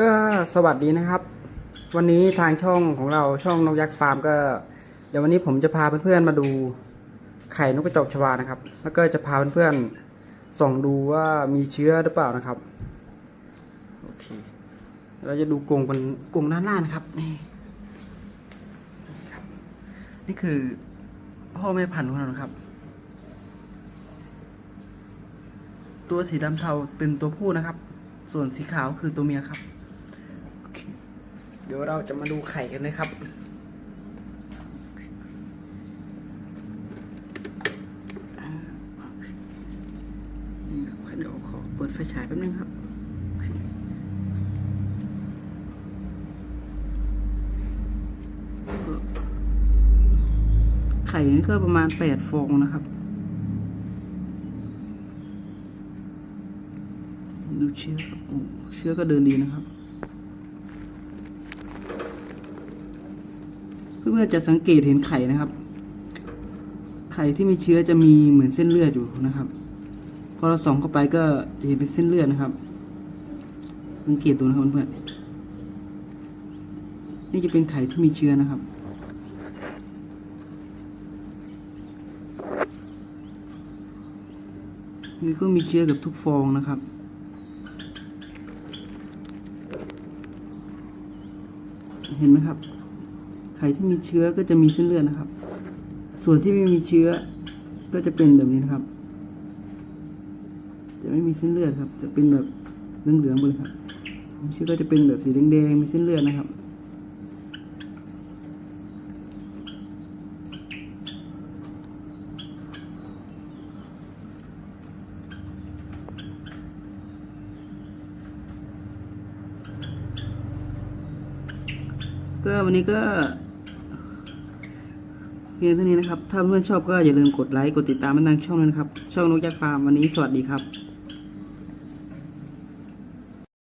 ก็สวัสดีนะครับ วันนี้ทางช่องของเราช่องนกยักษ์ฟาร์มก็ เดี๋ยววันนี้ผมจะพาเพื่อนๆมาดูไข่นกกระจอกชวานะครับ แล้วก็จะพาเพื่อนๆส่องดูว่ามีเชื้อหรือเปล่านะครับโอเคเราจะดูกรงกันกรงด้านหน้านะครับนี่นี่ครับนี่คือพ่อแม่พันธุ์ของเรานะครับ ตัวสีดำเทาเป็นตัวผู้นะครับ ส่วนสีขาวคือตัวเมียครับ เดี๋ยวเราจะมาดูไข่กันเลยครับ นี่ครับเดี๋ยวขอเปิดไฟฉายแป๊บนึงครับไข่นี่ก็ประมาณแปดฟองนะครับ ดูเชื้อครับเชื้อก็เดินดีนะครับ เพื่อนๆจะสังเกตเห็นไข่นะครับ ไข่ที่มีเชื้อจะมีเหมือนเส้นเลือดอยู่นะครับ พอเราส่องเข้าไปก็จะเห็นเป็นเส้นเลือดนะครับ สังเกตดูนะครับเพื่อนๆนี่จะเป็นไข่ที่มีเชื้อนะครับนี่ก็มีเชื้อกับทุกฟองนะครับ เห็นไหมครับ ไขที่มีเชื้อก็จะมีเส้นเลือดนะครับ ส่วนที่ไม่มีเชื้อก็จะเป็นแบบนี้นะครับ จะไม่มีเส้นเลือดครับ จะเป็นแบบเหลืองๆไปเลยครับเชื้อก็จะเป็นแบบสีแดงๆมีเส้นเลือดนะครับก็วันนี้ก็ พียงเท่านี้นะครับ ถ้าเพื่อนชอบก็อย่าลืมกดไลค์ กดติดตามมันทางช่องด้วยนะครับ ช่องนกยักษ์ฟาร์มวันนี้สวัสดีครับ